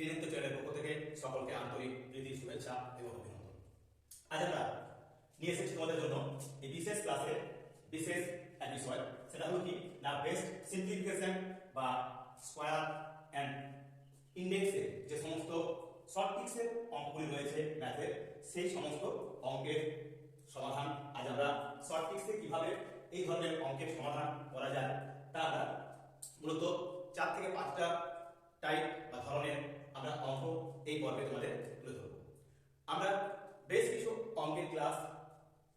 ত্রিনেত্র চ্যানেলের পক্ষ থেকে সকলকে আন্তরিক প্রীতি, শুভেচ্ছা এবং অভিনন্দন। আজ আমরা নিয়ে এসেছি তোমাদের জন্য এই বিশেষ ক্লাসের বিশেষ এক বিষয় সেটা হলো কি? না বেস্ট সিম্পলিফিকেশন বা স্কোয়ার অ্যান্ড ইন্ডেক্সের যে সমস্ত শর্ট টিক্সের অঙ্কগুলি রয়েছে ম্যাথের সেই সমস্ত অঙ্কের সমাধান আজ আমরা শর্ট টিক্সে কীভাবে এই ধরনের অঙ্কের সমাধান করা যায়, তা আমরা মূলত চার থেকে পাঁচটা টাইপ বা ধরনের আমরা অঙ্ক এই পর্বে তোমাদের তুলে ধরবো। আমরা বেশ কিছু অঙ্কের ক্লাস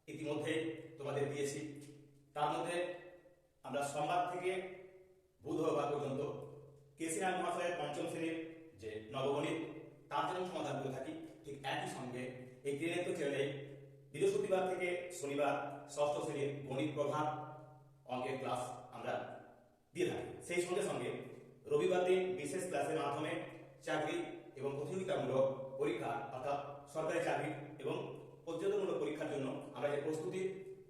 ইতিমধ্যে তোমাদের দিয়েছি। তার মধ্যে আমরা সোমবার থেকে বুধবার পর্যন্ত কেসিআর মহাশয়ের পঞ্চম শ্রেণির যে নবগণিত, তার জন্য সমাধান করে থাকি। ঠিক একই সঙ্গে এই ত্রিনেত্র চ্যানেলে বৃহস্পতিবার থেকে শনিবার ষষ্ঠ শ্রেণির গণিত প্রধান অঙ্কের ক্লাস আমরা দিয়ে থাকি। সেই সঙ্গে সঙ্গে রবিবার দিন বিশেষ ক্লাসের মাধ্যমে চাকরি এবং প্রতিযোগিতামূলক পরীক্ষা অর্থাৎ সরকারি চাকরি এবং প্রতিযোগিতামূলক পরীক্ষার জন্য আমরা যে প্রস্তুতি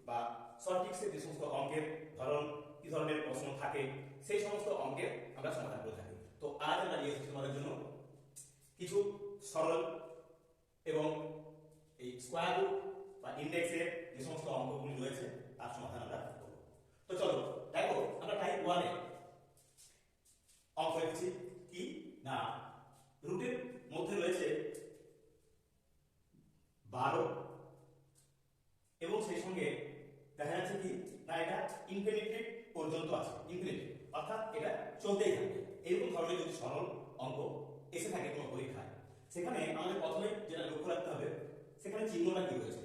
বা সঠিক্সের যে সমস্ত অঙ্কের ধরন, কি ধরনের প্রশ্ন থাকে, সেই সমস্ত অঙ্কের আমরা সমাধান করে থাকি। তো আজ আমরা নিয়ে এসেছি তোমাদের জন্য কিছু সরল এবং এই স্কোয়ার রুট বা ইন্ডেক্সের যে সমস্ত অঙ্কগুলি রয়েছে, তার সমাধান আমরা করব। তো চলো, দেখো, আমরা টাইপ ওয়ানে অঙ্ক রেখেছি কি? না। রুটের মধ্যে রয়েছে বারো। এবং সেই সঙ্গে দেখা যাচ্ছে কি, না, এটা ইনফিনিটি পর্যন্ত আছে ইনফিনিটি অর্থাৎ এটা চলতেই থাকবে। এরকম ধরনের যদি সরল অঙ্ক এসে থাকে কোনো পরীক্ষায়, সেখানে আমাদের প্রথমে যেটা লক্ষ্য রাখতে হবে, সেখানে চিহ্নটা কি রয়েছে?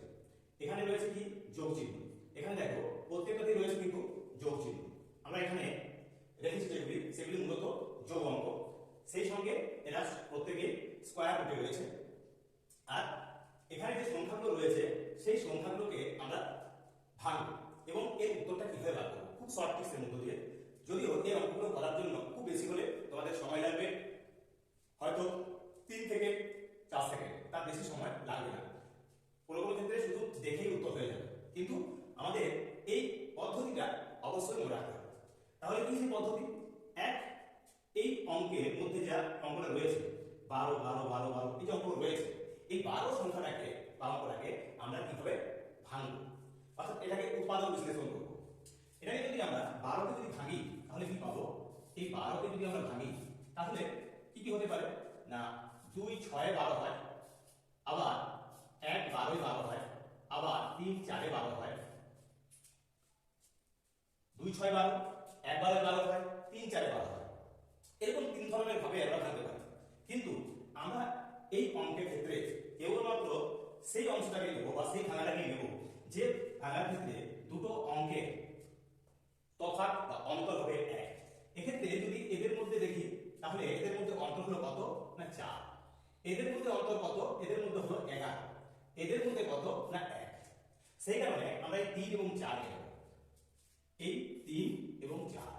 এখানে রয়েছে কি যোগ চিহ্ন। এখানে দেখো, প্রত্যেকটাতেই রয়েছে কিন্তু যোগ চিহ্ন। আমরা এখানে রেখেছি যেগুলি, সেগুলি মূলত যোগ অঙ্ক। সেই সঙ্গে এরা প্রত্যেকে স্কোয়ার রুটে রয়েছে। আর এখানে যে সংখ্যাগুলো রয়েছে, সেই সংখ্যাগুলোকে আমরা ভাঙবো এবং এর উত্তরটা কীভাবে বার করব? খুব শর্ট টিক্সের মধ্য দিয়ে। যদিও এই অঙ্কগুলো করার জন্য খুব বেশি হলে তোমাদের সময় লাগবে হয়তো তিন থেকে চার সেকেন্ড। তার বেশি সময় লাগবে না। কোনো কোনো ক্ষেত্রে শুধু দেখেই উত্তর হয়ে যাবে। কিন্তু আমাদের এই পদ্ধতিটা অবশ্যই মনে রাখতে হবে। তাহলে কি সেই পদ্ধতি? এক এই অঙ্কের মধ্যে যা অঙ্কটা রয়েছে, বারো বারো বারো বারো, এই যে অঙ্ক রয়েছে, এই বারো সংখ্যাটাকে বা অঙ্কটাকে আমরা কীভাবে ভাঙব? অর্থাৎ এটাকে উৎপাদন বিশ্লেষণ করব। এটাকে যদি আমরা বারোকে যদি ভাঙি, তাহলে কি পাবো? এই বারোকে যদি আমরা ভাঙি, তাহলে কি কি হতে পারে? না, দুই ছয়ে বারো হয়, আবার এক বারোই বারো হয়, আবার তিন চারে বারো হয়। দুই ছয় বারো, এক বারোয় বারো হয়, তিন চারে বারো হয়। এরকম তিন ধরনের ভাবে আমরা ভাঙতে পারি। কিন্তু আমরা এই অঙ্কের ক্ষেত্রে কেবলমাত্র সেই অংশটাকে নেব বা সেই ভাঙাটাকে নেব যে ভাঙার ক্ষেত্রে দুটো অঙ্কের তফাৎ বা অন্তর হবে এক। এক্ষেত্রে যদি এদের মধ্যে দেখি, তাহলে এদের মধ্যে অন্তর হলো কত? না চার। এদের মধ্যে অন্তর কত? এদের মধ্যে হলো এগারো। এদের মধ্যে কত? না এক। সেই কারণে আমরা এই তিন এবং চার নেব। এই তিন এবং চার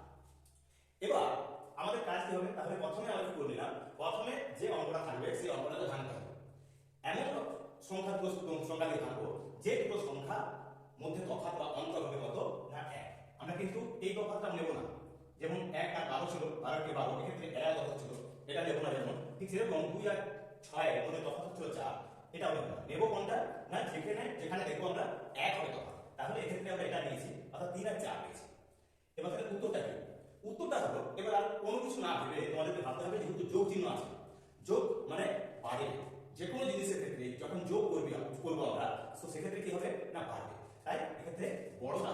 এবার আমাদের কাজ কি হবে তাহলে প্রথমে আমরা কি করে নিলাম প্রথমে যে অঙ্কটা থাকবে সেই অঙ্কটাকে ভাঙতে হবে এমন সংখ্যা দুটো সংখ্যা দিয়ে ভাঙবো যে দুটো সংখ্যা মধ্যে তফাৎ বা অন্তর হবে কত? না, এক। আমরা কিন্তু এই তফাৎটা নেব না। যেমন এক আর বারো ছিল বারো কে বারো, এক্ষেত্রে এক তফাৎ ছিল, এটা নেব না যেমন। ঠিক সেরকম দুই আর ছয় এর মধ্যে তফাৎ ছিল চার, এটাও নেব না। নেব কোনটা? না, যেখানে যেখানে দেখব আমরা এক হবে তফাৎ। তাহলে এক্ষেত্রে আমরা এটা নিয়েছি, অর্থাৎ তিন আর চার নিয়েছি এবার তাহলে উত্তরটা কি? উত্তরটা হলো, এবার আর কোনো কিছু না ভেবে তোমাদেরকে ভাবতে হবে, যেহেতু যোগ চিহ্ন আছে। যোগ মানে বাড়ে যে কোনো জিনিসের ক্ষেত্রে যখন যোগ করবি, করব আমরা, তো সেক্ষেত্রে কি হবে? না, বাড়বে। তাই? এক্ষেত্রে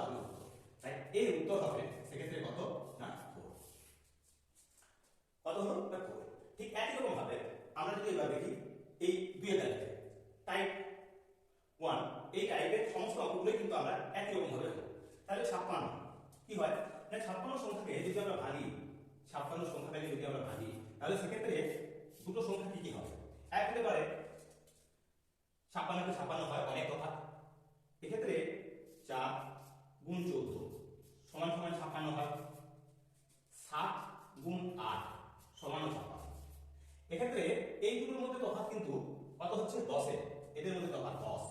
হবে উত্তর। তাই এর উত্তর হবে সেক্ষেত্রে কত? না ফোর কত হলো? না ফোর ঠিক একই রকম ভাবে আমরা যদি এবার দেখি, এই দুই তারিখে টাইপ ওয়ান এই টাইপের সমস্ত অঙ্কগুলো কিন্তু আমরা একই রকম ভাবে হলো। তাহলে ছাপ্পান্ন, কি হয়? না, ছাপ্পান্ন সংখ্যাকে যদি আমরা ভাঙি ছাপ্পান্ন সংখ্যাটাকে যদি আমরা ভাঙি তাহলে সেক্ষেত্রে দুটো সংখ্যা কি কি হবে? এক হতে পারে ছাপ্পান্নকে ছাপ্পান্ন হয় অনেক তফাৎ এক্ষেত্রে চার গুণ চোদ্দ সমান সমান ছাপ্পান্ন হয়। সাত গুণ আট সমান ছাপ্পান্ন। এক্ষেত্রে এই দুটোর মধ্যে তফাৎ কিন্তু কত হচ্ছে? দশের এদের মধ্যে তফাৎ দশ।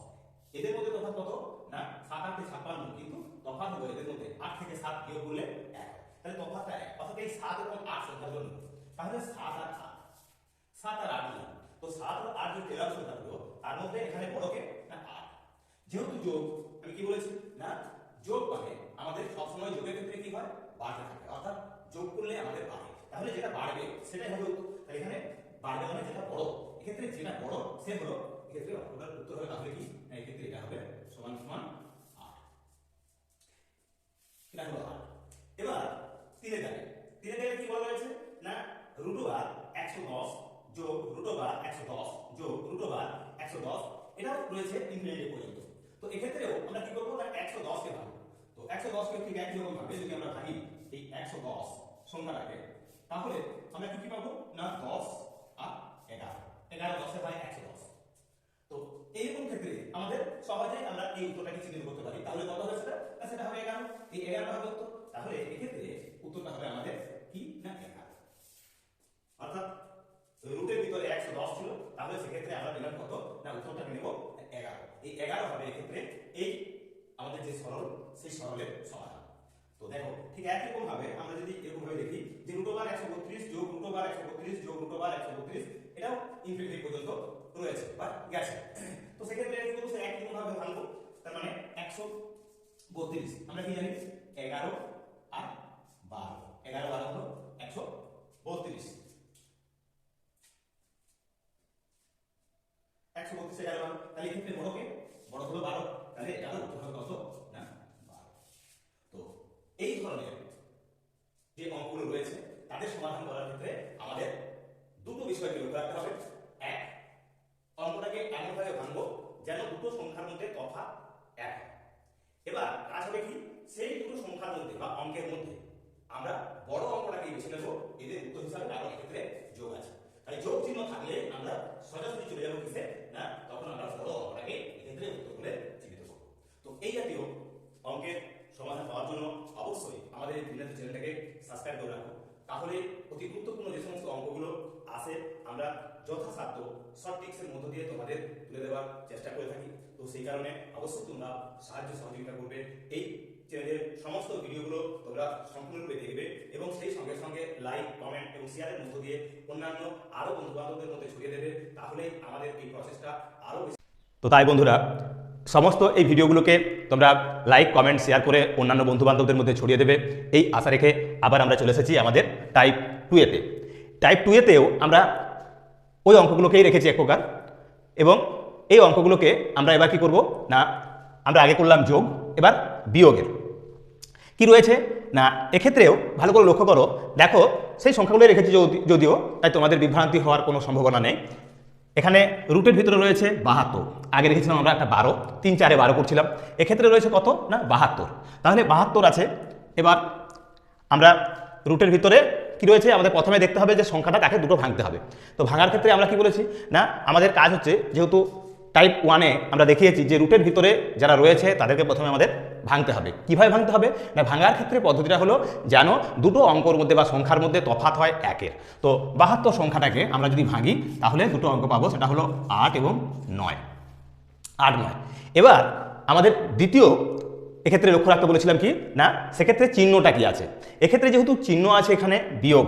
এদের মধ্যে তফাৎ কত? না, সাত আটে ছাপ্পান্ন, কিন্তু তফাৎ হলো এদের মধ্যে আট থেকে সাত বিয়োগ করলে এক। তাহলে তফাৎটা এক। অর্থাৎ এই সাত এবং আট সংখ্যার জন্য। তাহলে সাত আর আট সাত আর আট দিলাম তো সাত আর আট যে পেলাম সংখ্যাগুলো তার মধ্যে এখানে বড়কে না, আট। যেহেতু যোগ, আমি কি বলেছি? না, যোগ মানে আমাদের সবসময় যোগের ক্ষেত্রে কি হয়? বাড়তে থাকে। অর্থাৎ যোগ করলে আমাদের বাড়ে। তাহলে যেটা বাড়বে, সেটাই হবে তাহলে এখানে বাড়বে মানে যেটা বড়। এক্ষেত্রে যেটা বড়, সে হলো, এক্ষেত্রে অঙ্কটার উত্তর হবে তাহলে কি? না, এক্ষেত্রে এটা হবে সমান সমান আট। এটা হলো আট। এবার তিনে দাগে তিনে দাগে কি বলা হয়েছে? না, রুট ওভার একশো দশ যোগ রুট ওভার একশো দশ, যোগ রুট ওভার একশো দশ, এটাও রয়েছে ইনফিনিটি পর্যন্ত। তো এক্ষেত্রেও আমরা কি করব? না একশো দশকে ভাঙবো। তো একশো দশকে ঠিক একই রকম ভাবে যদি আমরা ভাঙি এই একশো দশ সংখ্যাটাকে তাহলে আমরা কি কি পাবো? না, দশ আর এগারো। এগারো দশে হয় একশো দশ। তো এইরকম ক্ষেত্রে আমাদের সহজেই আমরা এই উত্তরটাকে চিহ্নিত করতে পারি। তাহলে কত হবে সেটা? না, সেটা হবে এগারো। এই এগারো হবে উত্তর। তাহলে এক্ষেত্রে উত্তরটা হবে আমাদের কি? না, এগারো। অর্থাৎ রুটের ভিতরে একশো দশ ছিল, তাহলে সেক্ষেত্রে আমরা পেলাম কত? না উত্তরটাকে নেব এগারো। এই এগারো হবে এক্ষেত্রে এই আমাদের যে সরল, সেই সরলের সমাধান। তো দেখো, ঠিক একই রকম ভাবে আমরা যদি এরকম ভাবে দেখি, যে রুট ওভার একশো বত্রিশ যোগ রুট ওভার একশো বত্রিশ যোগ রুট ওভার একশো বত্রিশ, এটাও ইনফিনিটি পর্যন্ত রয়েছে বা গেছে। তো সেক্ষেত্রে কি করব একই রকম ভাবে ভাঙবো, তার মানে একশো বত্রিশ। আমরা কি জানি? এগারো আর বারো। এগারো বারো হলো একশো বত্রিশ। একশো বত্রিশ বারো। তাহলে এক্ষেত্রে বড়কে বড় হলো বারো। তাহলে হলো কত? না, বারো। তো এই ধরনের যে অঙ্কগুলো রয়েছে, তাদের সমাধান করার ক্ষেত্রে আমাদের দুটো বিষয়কে লক্ষ্য রাখতে হবে। এক, অঙ্কটাকে এমনভাবে ভাঙবো যেন দুটো সংখ্যার মধ্যে তফাৎ এক এবার কাজ হবে কি? সেই দুটো সংখ্যার মধ্যে বা অঙ্কের মধ্যে আমরা বড় অঙ্কটাকে বেছে নেব। এদের উত্তর হিসাবে কারণ এক্ষেত্রে যোগ আছে তাই যোগ চিহ্ন থাকলে আমরা সোজাসুজি চলে যাব কিসে না তখন আমরা বড় অঙ্কটাকে এক্ষেত্রে উত্তর বলে চিহ্নিত করব তো এই জাতীয় অঙ্কের সমাধান পাওয়ার জন্য অবশ্যই আমাদের এই বিন্যাস চ্যানেলটাকে সাবস্ক্রাইব করে রাখো তাহলে অতি গুরুত্বপূর্ণ যে সমস্ত অঙ্কগুলো আসে আমরা যথাসাধ্য শর্ট টিক্সের মধ্য দিয়ে তোমাদের তুলে দেওয়ার চেষ্টা করে থাকি। তো সেই কারণে অবশ্যই তোমরা সাহায্য সহযোগিতা করবে। এই চ্যানেলের সমস্ত ভিডিওগুলো তোমরা সম্পূর্ণরূপে দেখবে এবং সেই সঙ্গে সঙ্গে লাইক, কমেন্ট এবং শেয়ারের মধ্য দিয়ে অন্যান্য আরও বন্ধু বান্ধবদের মধ্যে ছড়িয়ে দেবে। তাহলেই আমাদের এই প্রসেসটা আরও তো তাই বন্ধুরা, সমস্ত এই ভিডিওগুলোকে তোমরা লাইক, কমেন্ট, শেয়ার করে অন্যান্য বন্ধুবান্ধবদের মধ্যে ছড়িয়ে দেবে। এই আশা রেখে আবার আমরা চলে এসেছি আমাদের টাইপ টু এতে টাইপ টু এতেও আমরা ওই অঙ্কগুলোকেই রেখেছি এক প্রকার এবং এই অঙ্কগুলোকে আমরা এবার কি করব? না, আমরা আগে করলাম যোগ, এবার বিয়োগের। কি রয়েছে? না, এক্ষেত্রেও ভালো করে লক্ষ্য করো। দেখো, সেই সংখ্যাগুলোই রেখেছি যদি- যদিও, তাই তোমাদের বিভ্রান্তি হওয়ার কোনো সম্ভাবনা নেই। এখানে রুটের ভিতরে রয়েছে বাহাত্তর। আগে রেখেছিলাম আমরা একটা বারো। তিন চারে বারো করছিলাম। এক্ষেত্রে রয়েছে কত? না, বাহাত্তর। তাহলে বাহাত্তর আছে। এবার আমরা রুটের ভিতরে কি রয়েছে, আমাদের প্রথমে দেখতে হবে যে সংখ্যাটা তাকে দুটো ভাঙতে হবে। তো ভাঙার ক্ষেত্রে আমরা কি বলেছি? না, আমাদের কাজ হচ্ছে যেহেতু টাইপ ওয়ানে আমরা দেখিয়েছি যে রুটের ভিতরে যারা রয়েছে, তাদেরকে প্রথমে আমাদের ভাঙতে হবে। কীভাবে ভাঙতে হবে? না, ভাঙার ক্ষেত্রে পদ্ধতিটা হলো যেন দুটো অঙ্কর মধ্যে বা সংখ্যার মধ্যে তফাৎ হয় একের। তো বাহাত্তর সংখ্যাটাকে আমরা যদি ভাঙি, তাহলে দুটো অঙ্ক পাবো, সেটা হলো আট এবং নয়। আট নয়। এবার আমাদের দ্বিতীয় এক্ষেত্রে লক্ষ্য রাখতে বলেছিলাম কি? না, সেক্ষেত্রে চিহ্নটা কি আছে? এক্ষেত্রে যেহেতু চিহ্ন আছে এখানে, বিয়োগ।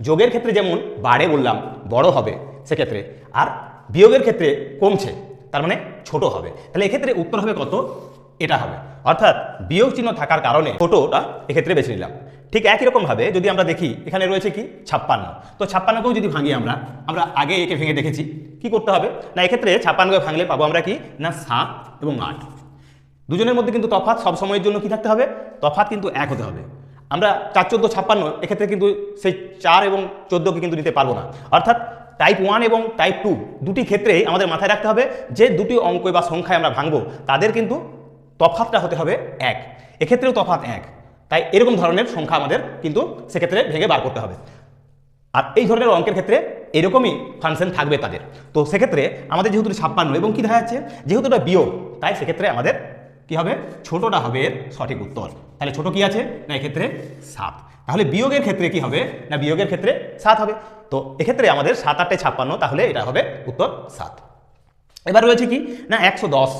যোগের ক্ষেত্রে যেমন বাড়ে বললাম, বড় হবে, সেক্ষেত্রে। আর বিয়োগের ক্ষেত্রে কমছে, তার মানে ছোট হবে। তাহলে এক্ষেত্রে উত্তর হবে কত? এটা হবে। অর্থাৎ বিয়োগ চিহ্ন থাকার কারণে ছোটটা এক্ষেত্রে বেছে নিলাম। ঠিক একই রকমভাবে যদি আমরা দেখি, এখানে রয়েছে কি? ছাপ্পান্ন। তো ছাপ্পান্নকেও যদি ভাঙি আমরা আমরা আগে একে ভেঙে দেখেছি। কি করতে হবে? না, এক্ষেত্রে ছাপ্পান্নকে ভাঙলে পাবো আমরা কি? না, সাত এবং আট। দুজনের মধ্যে কিন্তু তফাৎ সব সময়ের জন্য কি থাকতে হবে? তফাৎ কিন্তু এক হতে হবে। আমরা চার চোদ্দ ছাপ্পান্ন, এক্ষেত্রে কিন্তু সেই চার এবং চোদ্দোকে কিন্তু নিতে পারব না। অর্থাৎ টাইপ ওয়ান এবং টাইপ টু দুটি ক্ষেত্রেই আমাদের মাথায় রাখতে হবে যে দুটি অঙ্ক বা সংখ্যায় আমরা ভাঙবো, তাদের কিন্তু তফাৎটা হতে হবে এক। এক্ষেত্রেও তফাৎ এক। তাই এরকম ধরনের সংখ্যা আমাদের কিন্তু সেক্ষেত্রে ভেঙে বার করতে হবে। আর এই ধরনের অঙ্কের ক্ষেত্রে এরকমই ফাংশন থাকবে তাদের। তো সেক্ষেত্রে আমাদের যেহেতু ছাপ্পান্ন এবং কী দেখা যাচ্ছে? যেহেতু এটা বিয়োগ, তাই সেক্ষেত্রে আমাদের কি হবে? ছোটটা হবে এর সঠিক উত্তর। তাহলে ছোট কি আছে? না, এক্ষেত্রে সাত। তাহলে বিয়োগের ক্ষেত্রে কি হবে? না, বিয়োগের ক্ষেত্রে সাত হবে। তো এক্ষেত্রে আমাদের সাত, আটে ছাপ্পান্ন, তাহলে এটা হবে উত্তর সাত। এবার রয়েছে কি? না, একশো দশ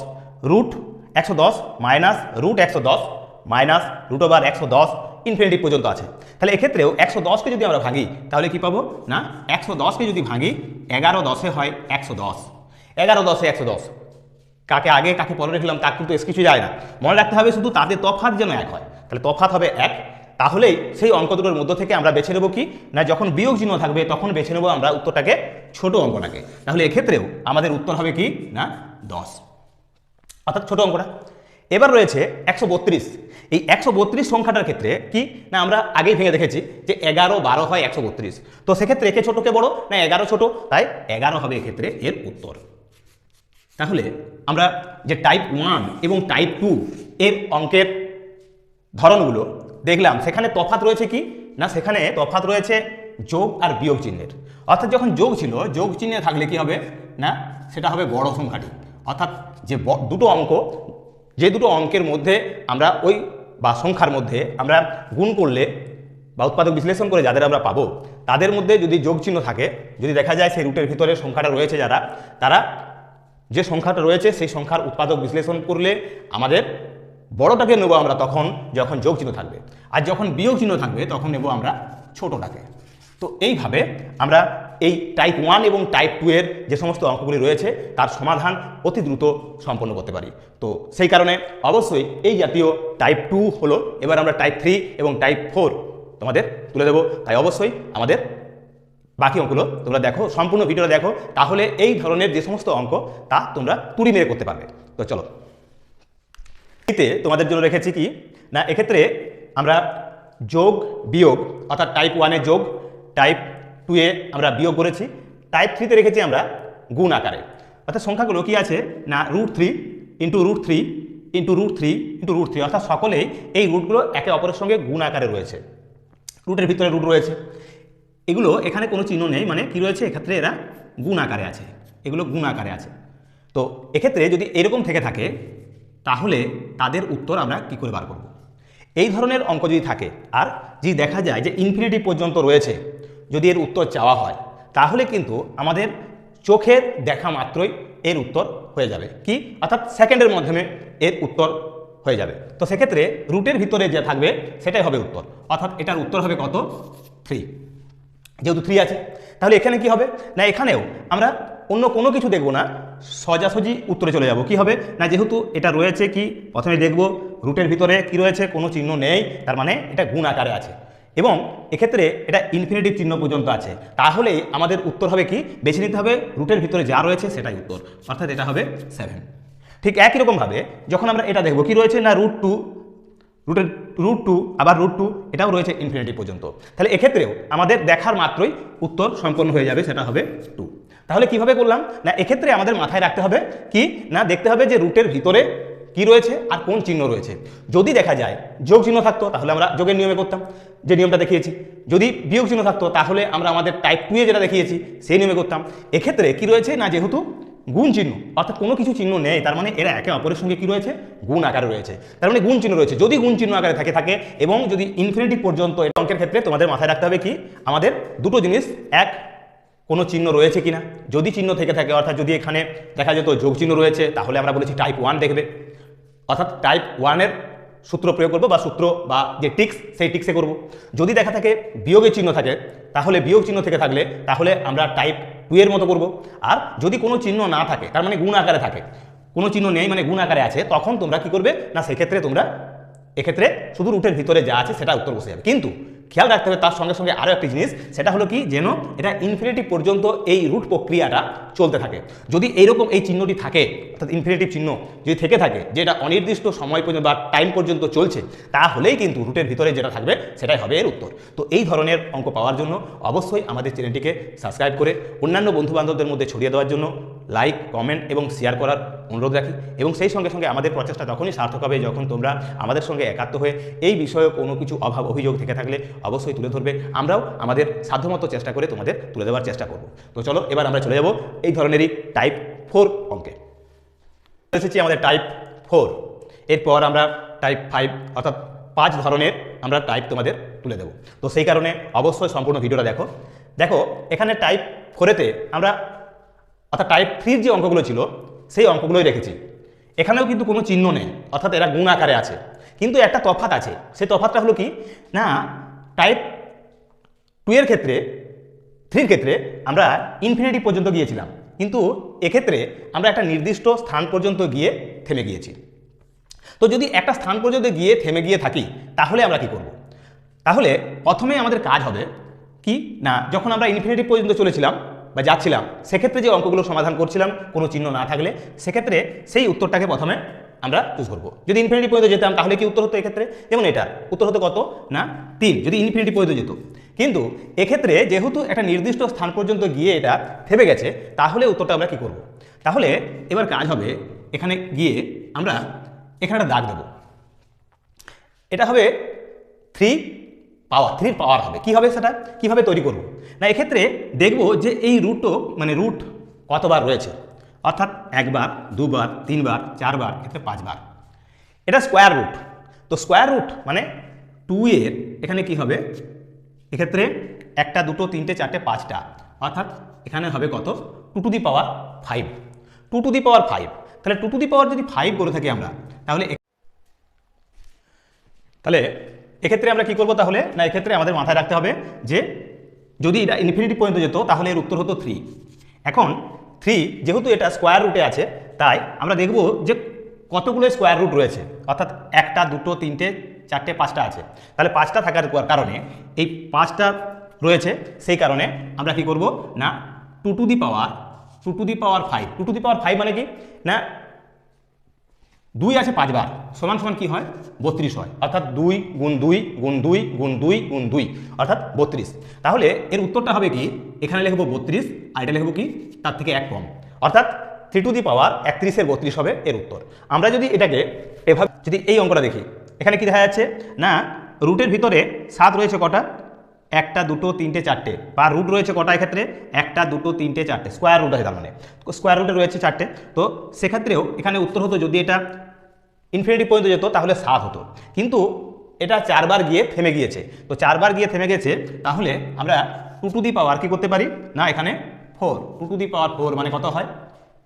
রুট একশো দশ মাইনাস রুট একশো দশ মাইনাস রুট ওভার একশো দশ ইনফিনিটিভ পর্যন্ত আছে। তাহলে এক্ষেত্রেও একশো দশকে যদি আমরা ভাঙি, তাহলে কি পাবো? না, একশো দশকে যদি ভাঙি, এগারো দশে হয় একশো দশ। এগারো দশে একশো দশ। কাকে আগে, কাকে পরে রেখলাম তার কিন্তু এস কিছু যায় না। মনে রাখতে হবে শুধু তাদের তফাৎ যেন এক হয়। তাহলে তফাৎ হবে এক। তাহলেই সেই অঙ্ক দুটোর মধ্য থেকে আমরা বেছে নেব কি? না, যখন বিয়োগ চিহ্ন থাকবে, তখন বেছে নেব আমরা উত্তরটাকে ছোট অঙ্কটাকে। তাহলে এক্ষেত্রেও আমাদের উত্তর হবে কি? না, দশ। অর্থাৎ ছোট অঙ্কটা। এবার রয়েছে একশো বত্রিশ। এই একশো বত্রিশ সংখ্যাটার ক্ষেত্রে কি? না, আমরা আগেই ভেঙে দেখেছি যে এগারো, বারো হয় একশো বত্রিশ। তো সেক্ষেত্রে একে ছোটকে বড়? না, এগারো ছোট। তাই এগারো হবে এক্ষেত্রে এর উত্তর। তাহলে আমরা যে টাইপ ওয়ান এবং টাইপ টু এর অঙ্কের ধরনগুলো দেখলাম, সেখানে তফাত রয়েছে কি? না, সেখানে তফাত রয়েছে যোগ আর বিয়োগ চিহ্নের। অর্থাৎ যখন যোগ ছিল, যোগ চিহ্নে থাকলে কি হবে? না, সেটা হবে বড় সংখ্যাটি অর্থাৎ যে দুটো অঙ্ক, যে দুটো অঙ্কের মধ্যে আমরা ওই, বা সংখ্যার মধ্যে আমরা গুণ করলে বা উৎপাদক বিশ্লেষণ করে যাদের আমরা পাবো, তাদের মধ্যে যদি যোগ চিহ্ন থাকে, যদি দেখা যায় সেই রুটের ভিতরে সংখ্যাটা রয়েছে যারা, তারা যে সংখ্যাটা রয়েছে, সেই সংখ্যার উৎপাদক বিশ্লেষণ করলে আমাদের বড়টাকে নেব আমরা তখন যখন যোগ চিহ্ন থাকবে। আর যখন বিয়োগ চিহ্ন থাকবে, তখন নেব আমরা ছোটটাকে। তো এইভাবে আমরা এই টাইপ ওয়ান এবং টাইপ টু এর যে সমস্ত অঙ্কগুলি রয়েছে, তার সমাধান অতি দ্রুত সম্পন্ন করতে পারি। তো সেই কারণে অবশ্যই এই জাতীয় টাইপ টু হলো, এবার আমরা টাইপ থ্রি এবং টাইপ ফোর তোমাদের তুলে দেবো। তাই অবশ্যই আমাদের বাকি অঙ্কগুলো তোমরা দেখো, সম্পূর্ণ ভিডিওটা দেখো, তাহলে এই ধরনের যে সমস্ত অঙ্ক, তা তোমরা তুড়ি মেরে করতে পারবে। তো চলো। এতে তোমাদের জন্য রেখেছি কি? না, এক্ষেত্রে আমরা যোগ, বিয়োগ, অর্থাৎ টাইপ ওয়ানে যোগ টাইপ টুয়ে আমরা বিয়োগ করেছি। টাইপ থ্রিতে রেখেছি আমরা গুণ আকারে। অর্থাৎ সংখ্যাগুলো কি আছে? না root three into root three into root three into root three অর্থাৎ সকলেই এই রুটগুলো একে অপরের সঙ্গে গুণ আকারে রয়েছে। রুটের ভিতরে রুট রয়েছে। এগুলো এখানে কোনো চিহ্ন নেই মানে কি রয়েছে? এক্ষেত্রে এরা গুণ আকারে আছে। এগুলো গুণ আকারে আছে। তো এক্ষেত্রে যদি এরকম থেকে থাকে, তাহলে তাদের উত্তর আমরা কি করে বার করব? এই ধরনের অঙ্ক যদি থাকে, আর যদি দেখা যায় যে ইনফিনিটি পর্যন্ত রয়েছে, যদি এর উত্তর চাওয়া হয়, তাহলে কিন্তু আমাদের চোখের দেখা মাত্রই এর উত্তর হয়ে যাবে। কি? অর্থাৎ সেকেন্ডের মাধ্যমে এর উত্তর হয়ে যাবে। তো সেক্ষেত্রে রুটের ভিতরে যে থাকবে, সেটাই হবে উত্তর। অর্থাৎ এটার উত্তর হবে কত? থ্রি যেহেতু থ্রি আছে, তাহলে এখানে কি হবে? না, এখানেও আমরা অন্য কোনো কিছু দেখব না, সোজাসুজি উত্তরে চলে যাব। কি হবে? না, যেহেতু এটা রয়েছে কি? প্রথমে দেখব রুটের ভিতরে কি রয়েছে, কোনো চিহ্ন নেই, তার মানে এটা গুণ আকারে আছে। এবং এক্ষেত্রে এটা ইনফিনিটিভ চিহ্ন পর্যন্ত আছে। তাহলে আমাদের উত্তর হবে কি? বেছে নিতে হবে রুটের ভিতরে যা রয়েছে সেটাই উত্তর। অর্থাৎ এটা হবে সেভেন ঠিক একই রকমভাবে যখন আমরা এটা দেখব, কি রয়েছে? না রুট টু রুটের রুট টু আবার রুট টু এটাও রয়েছে ইনফিনিটি পর্যন্ত। তাহলে এক্ষেত্রেও আমাদের দেখার মাত্রই উত্তর সম্পন্ন হয়ে যাবে, সেটা হবে টু তাহলে কীভাবে করলাম? না, এক্ষেত্রে আমাদের মাথায় রাখতে হবে কি? না, দেখতে হবে যে রুটের ভিতরে কি রয়েছে আর কোন চিহ্ন রয়েছে। যদি দেখা যায় যোগ চিহ্ন থাকতো, তাহলে আমরা যোগের নিয়মে করতাম, যে নিয়মটা দেখিয়েছি। যদি বিয়োগ চিহ্ন থাকতো, তাহলে আমরা আমাদের টাইপ টুয়ে যেটা দেখিয়েছি, সেই নিয়মে করতাম। এক্ষেত্রে কি রয়েছে? না, যেহেতু গুণ চিহ্ন, অর্থাৎ কোনো কিছু চিহ্ন নেই, তার মানে এরা একে অপরের সঙ্গে কি রয়েছে? গুণ আকারে রয়েছে। তার মানে গুণ চিহ্ন রয়েছে। যদি গুণ চিহ্ন আকারে থাকে থাকে, এবং যদি ইনফিনিটি পর্যন্ত এই অঙ্কের ক্ষেত্রে তোমাদের মাথায় রাখতে হবে কি? আমাদের দুটো জিনিস, এক, কোনো চিহ্ন রয়েছে কিনা? যদি চিহ্ন থেকে থাকে, অর্থাৎ যদি এখানে দেখা যেত যোগ চিহ্ন রয়েছে, তাহলে আমরা বলেছি টাইপ ওয়ান দেখবে। অর্থাৎ টাইপ ওয়ানের সূত্র প্রয়োগ করব বা সূত্র বা যে টিক্স, সেই টিক্সে করব। যদি দেখা থাকে বিয়োগের চিহ্ন থাকে, তাহলে বিয়োগ চিহ্ন থেকে থাকলে, তাহলে আমরা টাইপ টু এর মতো করব। আর যদি কোনো চিহ্ন না থাকে, তার মানে গুণ আকারে থাকে, কোনো চিহ্ন নেই মানে গুণ আকারে আছে, তখন তোমরা কি করবে? না, সেক্ষেত্রে তোমরা, এক্ষেত্রে শুধু রুটের ভিতরে যা আছে সেটা উত্তর বসে যাবে। কিন্তু খেয়াল রাখতে হবে তার সঙ্গে সঙ্গে আরও একটি জিনিস, সেটা হলো কি যেন এটা ইনফিনিটিভ পর্যন্ত এই রুট প্রক্রিয়াটা চলতে থাকে। যদি এইরকম এই চিহ্নটি থাকে, অর্থাৎ ইনফিনিটিভ চিহ্ন যদি থেকে থাকে, যে এটা অনির্দিষ্ট সময় পর্যন্ত বা টাইম পর্যন্ত চলছে, তাহলেই কিন্তু রুটের ভিতরে যেটা থাকবে, সেটাই হবে এর উত্তর। তো এই ধরনের অঙ্ক পাওয়ার জন্য অবশ্যই আমাদের চ্যানেলটিকে সাবস্ক্রাইব করে অন্যান্য বন্ধুবান্ধবদের মধ্যে ছড়িয়ে দেওয়ার জন্য লাইক কমেন্ট এবং শেয়ার করার অনুরোধ রাখি। এবং সেই সঙ্গে সঙ্গে আমাদের প্রচেষ্টা তখনই সার্থক হবে, যখন তোমরা আমাদের সঙ্গে একাত্ম হয়ে এই বিষয়ে কোনো কিছু অভাব অভিযোগ থেকে থাকলে অবশ্যই তুলে ধরবে। আমরাও আমাদের সাধ্যমতো চেষ্টা করে তোমাদের তুলে দেওয়ার চেষ্টা করব। তো চলো, এবার আমরা চলে যাব এই ধরনেরই টাইপ ফোর অঙ্কে। এসেছি আমাদের টাইপ ফোর এরপর আমরা টাইপ ফাইভ অর্থাৎ পাঁচ ধরনের আমরা টাইপ তোমাদের তুলে দেবো। তো সেই কারণে অবশ্যই সম্পূর্ণ ভিডিওটা দেখো। দেখো, এখানে টাইপ ফোরেতে আমরা অর্থাৎ টাইপ থ্রির যে অঙ্কগুলো ছিল, সেই অঙ্কগুলোই রেখেছি। এখানেও কিন্তু কোনো চিহ্ন নেই, অর্থাৎ এরা গুণ আকারে আছে। কিন্তু একটা তফাৎ আছে, সেই তফাতটা হলো কি? না টাইপ টু এর ক্ষেত্রে থ্রির ক্ষেত্রে আমরা ইনফিনিটি পর্যন্ত গিয়েছিলাম। কিন্তু এক্ষেত্রে আমরা একটা নির্দিষ্ট স্থান পর্যন্ত গিয়ে থেমে গিয়েছি। তো যদি একটা স্থান পর্যন্ত গিয়ে থেমে গিয়ে থাকি, তাহলে আমরা কি করব? তাহলে প্রথমে আমাদের কাজ হবে কি? না, যখন আমরা ইনফিনিটি পর্যন্ত চলেছিলাম বা যাচ্ছিলাম, সেক্ষেত্রে যে অঙ্কগুলো সমাধান করছিলাম, কোনো চিহ্ন না থাকলে, সেক্ষেত্রে সেই উত্তরটাকে প্রথমে আমরা চুজ করব। যদি ইনফিনিটি পর্যন্ত যেতাম, তাহলে কি উত্তর হতো এক্ষেত্রে? যেমন এটা, উত্তর হতো কত? না, তিন। যদি ইনফিনিটি পর্যন্ত যেত। কিন্তু এক্ষেত্রে যেহেতু একটা নির্দিষ্ট স্থান পর্যন্ত গিয়ে এটা থেমে গেছে, তাহলে উত্তরটা আমরা কি করব? তাহলে এবার কাজ হবে, এখানে গিয়ে আমরা এখানে একটা দাগ দেবো। এটা হবে থ্রি পাওয়ার থ্রির পাওয়ার হবে। কি হবে সেটা? কীভাবে তৈরি করব? না, এক্ষেত্রে দেখব যে এই রুটও মানে রুট কতবার রয়েছে? অর্থাৎ একবার, দুবার, তিনবার, চারবার এক্ষেত্রে পাঁচবার। এটা স্কোয়ার রুট তো স্কোয়ার রুট মানে টু এর, এখানে কি হবে? এক্ষেত্রে একটা, দুটো, তিনটে, চারটে, পাঁচটা। অর্থাৎ এখানে হবে কত? Two to the power five two to the power five তাহলে টু টু দি পাওয়ার যদি ফাইভ করে থাকি আমরা, তাহলে তাহলে এক্ষেত্রে আমরা কি করব তাহলে? না, এক্ষেত্রে আমাদের মাথায় রাখতে হবে যে যদি এটা ইনফিনিটি পর্যন্ত যেত, তাহলে এর উত্তর হতো থ্রি এখন থ্রি যেহেতু এটা স্কোয়ার রুটে আছে, তাই আমরা দেখব যে কতগুলো স্কোয়ার রুট রয়েছে। অর্থাৎ একটা, দুটো, তিনটে, চারটে, পাঁচটা আছে। তাহলে পাঁচটা থাকার কারণে এই পাঁচটা রয়েছে, সেই কারণে আমরা কি করব? না two to the power two to the power five two to the power five মানে কি? না দুই আছে পাঁচবার। সমান সমান কি হয়? বত্রিশ হয়। অর্থাৎ দুই গুণ দুই গুণ দুই গুণ দুই গুণ দুই, অর্থাৎ বত্রিশ। তাহলে এর উত্তরটা হবে কি? এখানে লিখব বত্রিশ, আর এটা লিখব কি? তার থেকে এক কম। অর্থাৎ থ্রি টু দি পাওয়ার একত্রিশের বত্রিশ হবে এর উত্তর। আমরা যদি এটাকে এভাবে, যদি এই অঙ্কটা দেখি, এখানে কি দেখা যাচ্ছে? না, রুটের ভিতরে সাত রয়েছে কটা? একটা, দুটো, তিনটে, চারটে। বা রুট রয়েছে কটা এক্ষেত্রে? একটা, দুটো, তিনটে, চারটে। স্কোয়ার রুট আছে তার মানে। স্কোয়ার রুটে রয়েছে চারটে। তো সেক্ষেত্রেও এখানে উত্তর হতো যদি এটা ইনফিনিটি পর্যন্ত যেত, তাহলে সাত হতো। কিন্তু এটা চারবার গিয়ে থেমে গিয়েছে। তো চারবার গিয়ে থেমে গেছে, তাহলে আমরা টু টু দি পাওয়ার কী করতে পারি? না, এখানে four two to the power four মানে কত হয়?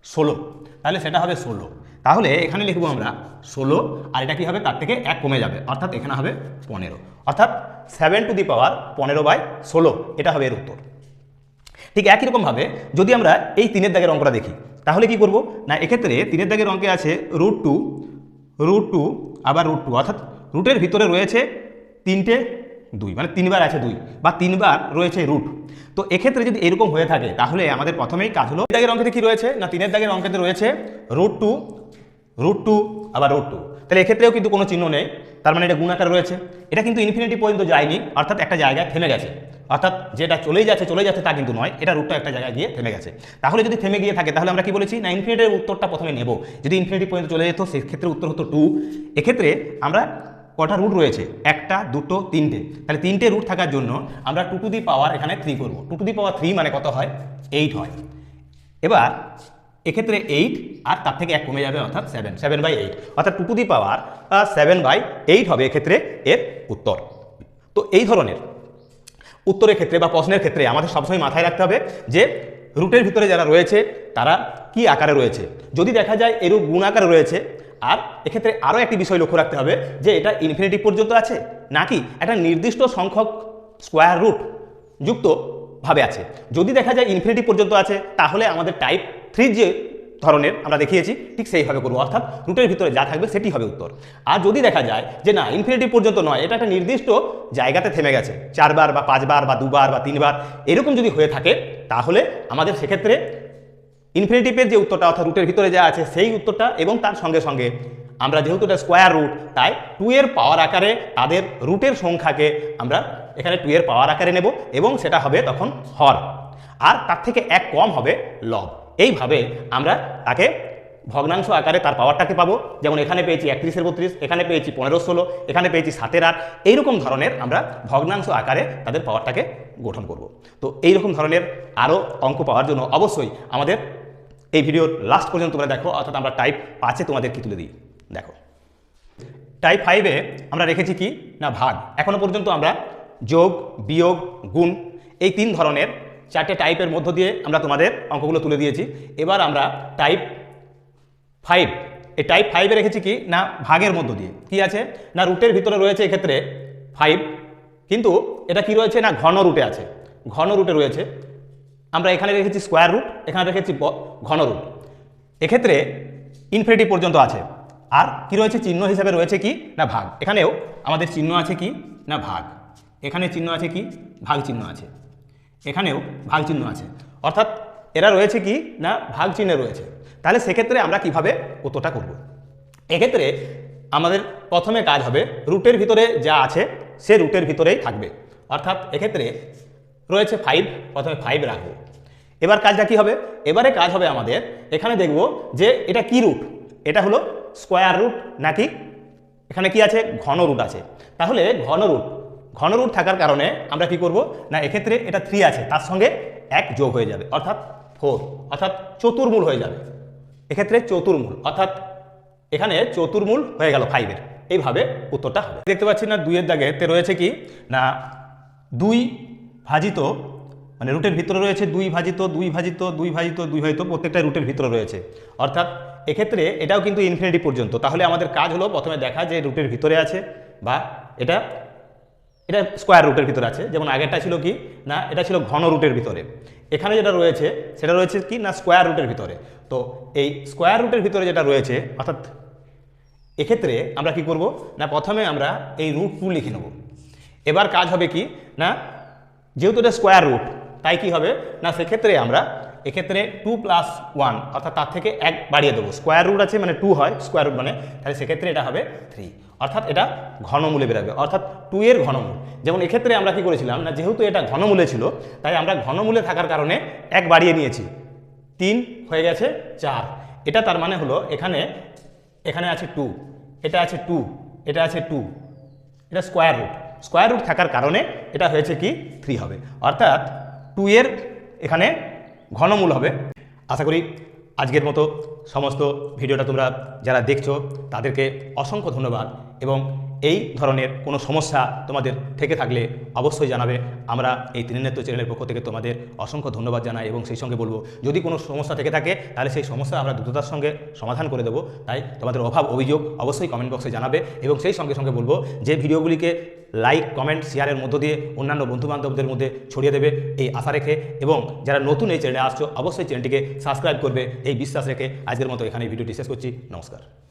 ষোলো। তাহলে সেটা হবে ষোলো। তাহলে এখানে লিখব আমরা ষোলো, আর এটা কি হবে? তার থেকে এক কমে যাবে। অর্থাৎ এখানে হবে পনেরো। অর্থাৎ সেভেন টু দি পাওয়ার পনেরো বাই ষোলো, এটা হবে এর উত্তর। ঠিক একই রকমভাবে যদি আমরা এই তিনের দাগের অঙ্কটা দেখি, তাহলে কি করব? না, এক্ষেত্রে তিনের দাগের অঙ্কে আছে রুট টু রুট টু আবার রুট টু অর্থাৎ রুটের ভিতরে রয়েছে তিনটে দুই মানে তিনবার আছে দুই, বা তিনবার রয়েছে রুট তো এক্ষেত্রে যদি এরকম হয়ে থাকে, তাহলে আমাদের প্রথমেই কাজ হলো দাগের অঙ্কেতে কি রয়েছে? না, তিনের দাগের অঙ্কেতে রয়েছে রুট টু রুট টু আবার রুট টু তাহলে এক্ষেত্রেও কিন্তু কোনো চিহ্ন নেই, তার মানে এটা গুণাকার রয়েছে। এটা কিন্তু ইনফিনিটি পর্যন্ত যায়নি, অর্থাৎ একটা জায়গায় থেমে গেছে। অর্থাৎ যেটা চলেই যাচ্ছে চলে যাচ্ছে তা কিন্তু নয়। এটা রুটটা একটা জায়গায় গিয়ে থেমে গেছে। তাহলে যদি থেমে গিয়ে থাকে, তাহলে আমরা কি বলেছি? না ইনফিনিটির উত্তরটা প্রথমে নেব। যদি ইনফিনিটি পর্যন্ত চলে যেত সেক্ষেত্রে উত্তর হতো টু এক্ষেত্রে আমরা কটা রুট রয়েছে? একটা, দুটো, তিনটে। তাহলে তিনটে রুট থাকার জন্য আমরা টু টু দি পাওয়ার এখানে থ্রি করব। Two to the power three মানে কত হয়? এইট হয়। এবার এক্ষেত্রে এইট আর তার থেকে এক কমে যাবে, অর্থাৎ সেভেন সেভেন বাই এইট অর্থাৎ two to the power seven by eight হবে এক্ষেত্রে এর উত্তর। তো এই ধরনের উত্তরের ক্ষেত্রে বা প্রশ্নের ক্ষেত্রে আমাদের সবসময় মাথায় রাখতে হবে যে রুটের ভিতরে যারা রয়েছে, তারা কি আকারে রয়েছে। যদি দেখা যায় এরূপ গুণ আকারে রয়েছে, আর এক্ষেত্রে আরও একটি বিষয় লক্ষ্য রাখতে হবে যে এটা ইনফিনিটি পর্যন্ত আছে, নাকি একটা নির্দিষ্ট সংখ্যক স্কোয়ার রুট যুক্ত ভাবে আছে। যদি দেখা যায় ইনফিনিটি পর্যন্ত আছে, তাহলে আমাদের টাইপ থ্রি যে ধরনের আমরা দেখিয়েছি, ঠিক সেইভাবে করব। অর্থাৎ রুটের ভিতরে যা থাকবে সেটি হবে উত্তর। আর যদি দেখা যায় যে না ইনফিনিটি পর্যন্ত নয়, এটা একটা নির্দিষ্ট জায়গাতে থেমে গেছে, চারবার বা পাঁচবার বা দুবার বা তিনবার, এরকম যদি হয়ে থাকে, তাহলে আমাদের সেক্ষেত্রে ইনফিনিটিভের যে উত্তরটা, অর্থাৎ রুটের ভিতরে যা আছে সেই উত্তরটা এবং তার সঙ্গে সঙ্গে আমরা যেহেতু এটা স্কোয়ার রুট তাই টু এর পাওয়ার আকারে তাদের রুটের সংখ্যাকে আমরা এখানে টু এর পাওয়ার আকারে নেব এবং সেটা হবে তখন হর। আর তার থেকে এক কম হবে লব। এইভাবে আমরা তাকে ভগ্নাংশ আকারে তার পাওয়ারটাকে পাবো। যেমন এখানে পেয়েছি একত্রিশের বত্রিশ, এখানে পেয়েছি পনেরো ষোলো, এখানে পেয়েছি সাতের আট। এইরকম ধরনের আমরা ভগ্নাংশ আকারে তাদের পাওয়ারটাকে গঠন করব। তো এইরকম ধরনের আরও অঙ্ক পাওয়ার জন্য অবশ্যই আমাদের এই ভিডিওর লাস্ট পর্যন্ত তোমরা দেখো, অর্থাৎ আমরা টাইপ পাঁচে তোমাদের কি তুলে দিই। দেখো। টাইপ ফাইভে আমরা রেখেছি কি? না, ভাগ। এখনও পর্যন্ত আমরা যোগ, বিয়োগ, গুণ এই তিন ধরনের চারটে টাইপের মধ্য দিয়ে আমরা তোমাদের অঙ্কগুলো তুলে দিয়েছি। এবার আমরা টাইপ ফাইভ এই টাইপ ফাইভে রেখেছি কি? না, ভাগের মধ্য দিয়ে। কি আছে? না রুটের ভিতরে রয়েছে এক্ষেত্রে ফাইভ কিন্তু এটা কি রয়েছে? না, ঘন রুটে আছে। ঘন রুটে রয়েছে। আমরা এখানে রেখেছি স্কোয়ার রুট এখানে রেখেছি ঘন রুট এক্ষেত্রে ইনফিনিটি পর্যন্ত আছে। আর কি রয়েছে? চিহ্ন হিসাবে রয়েছে কি? না, ভাগ। এখানেও আমাদের চিহ্ন আছে কি? না, ভাগ। এখানে চিহ্ন আছে কি? ভাগ চিহ্ন আছে। এখানেও ভাগ চিহ্ন আছে। অর্থাৎ এরা রয়েছে কি? না ভাগ চিহ্নে রয়েছে। তাহলে সেক্ষেত্রে আমরা কীভাবে উত্তরটা করব? এক্ষেত্রে আমাদের প্রথমে কাজ হবে রুটের ভিতরে যা আছে, সে রুটের ভিতরেই থাকবে। অর্থাৎ এক্ষেত্রে রয়েছে ফাইভ প্রথমে ফাইভ রাখব। এবার কাজটা কি হবে? এবারে কাজ হবে আমাদের, এখানে দেখব যে এটা কি রুট এটা হলো স্কোয়ার রুট নাকি? এখানে কি আছে? ঘন রুট আছে। তাহলে ঘন রুট ঘন রুট থাকার কারণে আমরা কি করব? না, এক্ষেত্রে এটা থ্রি আছে, তার সঙ্গে এক যোগ হয়ে যাবে, অর্থাৎ ফোর অর্থাৎ চতুর্মূল হয়ে যাবে। এক্ষেত্রে চতুর্মূল, অর্থাৎ এখানে চতুর্মূল হয়ে গেল ফাইভের এইভাবে উত্তরটা হবে। দেখতে পাচ্ছি না, দুইয়ের দাগে তে রয়েছে কি? না, দুই ভাজিত মানে রুটের ভিতরে রয়েছে দুই ভাজিত দুই ভাজিত দুই ভাজিত দুই ভাজিত, প্রত্যেকটা রুটের ভিতরে রয়েছে। অর্থাৎ এক্ষেত্রে এটাও কিন্তু ইনফিনিটি পর্যন্ত। তাহলে আমাদের কাজ হলো প্রথমে দেখা যে রুটের ভিতরে আছে বা এটা এটা স্কোয়ার রুটের ভিতরে আছে। যেমন আগেরটা ছিল কি? না, এটা ছিল ঘন রুটের ভিতরে। এখানে যেটা রয়েছে, সেটা রয়েছে কি? না স্কোয়ার রুটের ভিতরে। তো এই স্কোয়ার রুটের ভিতরে যেটা রয়েছে, অর্থাৎ এক্ষেত্রে আমরা কি করব? না, প্রথমে আমরা এই রুট টু লিখে নেব। এবার কাজ হবে কি? না, যেহেতু এটা স্কোয়ার রুট তাই কি হবে? না, সেক্ষেত্রে আমরা এক্ষেত্রে টু প্লাস ওয়ান অর্থাৎ তার থেকে এক বাড়িয়ে দেবো। স্কোয়ার রুট আছে মানে টু হয় স্কোয়ার রুট মানে তাহলে সেক্ষেত্রে এটা হবে থ্রি অর্থাৎ এটা ঘনমূলে বেরোবে, অর্থাৎ টু এর ঘনমূল। যেমন এক্ষেত্রে আমরা কি করেছিলাম না, যেহেতু এটা ঘনমূলে ছিল, তাই আমরা ঘনমূলে থাকার কারণে এক বাড়িয়ে নিয়েছি। তিন হয়ে গেছে চার। এটা তার মানে হলো এখানে এখানে আছে টু এটা আছে টু এটা আছে টু এটা স্কোয়ার রুট স্কোয়ার রুট থাকার কারণে এটা হয়েছে কি থ্রি হবে। অর্থাৎ টু এর এখানে ঘনমূল হবে। আশা করি আজকের মতো সমস্ত ভিডিওটা তোমরা যারা দেখছ তাদেরকে অসংখ্য ধন্যবাদ এবং এই ধরনের কোনো সমস্যা তোমাদের থেকে থাকলে অবশ্যই জানাবে। আমরা এই ত্রিনেত্র চ্যানেলের পক্ষ থেকে তোমাদের অসংখ্য ধন্যবাদ জানাই এবং সেই সঙ্গে বলব, যদি কোনো সমস্যা থেকে থাকে, তাহলে সেই সমস্যা আমরা দ্রুততার সঙ্গে সমাধান করে দেবো। তাই তোমাদের অভাব, অভিযোগ অবশ্যই কমেন্ট বক্সে জানাবে এবং সেই সঙ্গে সঙ্গে বলব, যে ভিডিওগুলিকে লাইক কমেন্ট শেয়ারের মধ্য দিয়ে অন্যান্য বন্ধুবান্ধবদের মধ্যে ছড়িয়ে দেবে এই আশা রেখে এবং যারা নতুন এই চ্যানেলে আসছো, অবশ্যই চ্যানেলটিকে সাবস্ক্রাইব করবে। এই বিশ্বাস রেখে আজকের মতো এখানে ভিডিওটি শেষ করছি। নমস্কার।